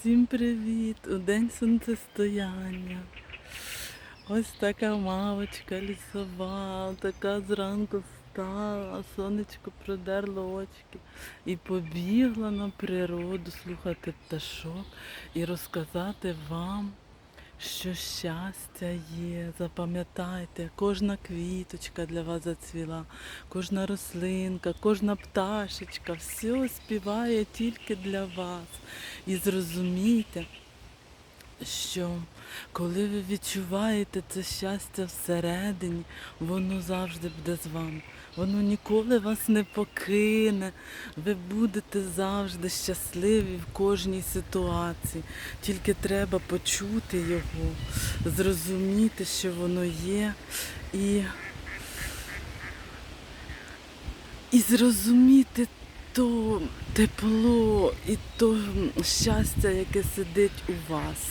Всім привіт! У день сонцестояння. Ось така мавочка лісова, така зранку встала, сонечко продерло очки і побігла на природу слухати пташок і розказати вам, що щастя є. Запам'ятайте, кожна квіточка для вас зацвіла, кожна рослинка, кожна пташечка, все співає тільки для вас. І зрозумійте, що коли ви відчуваєте це щастя всередині, воно завжди буде з вами. Воно ніколи вас не покине. Ви будете завжди щасливі в кожній ситуації. Тільки треба почути його, зрозуміти, що воно є, і, і зрозуміти то тепло і то щастя, яке сидить у вас.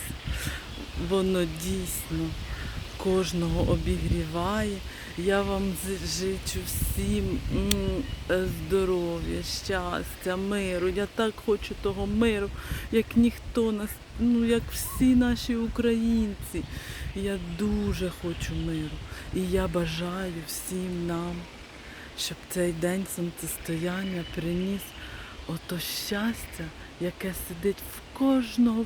Воно дійсно кожного обігріває. Я вам з- всім здоров'я, щастя, миру. Я так хочу того миру, як ніхто нас, ну як всі наші українці. Я дуже хочу миру. І я бажаю всім нам, щоб цей день сонцестояння приніс ото щастя, яке сидить в кожного, в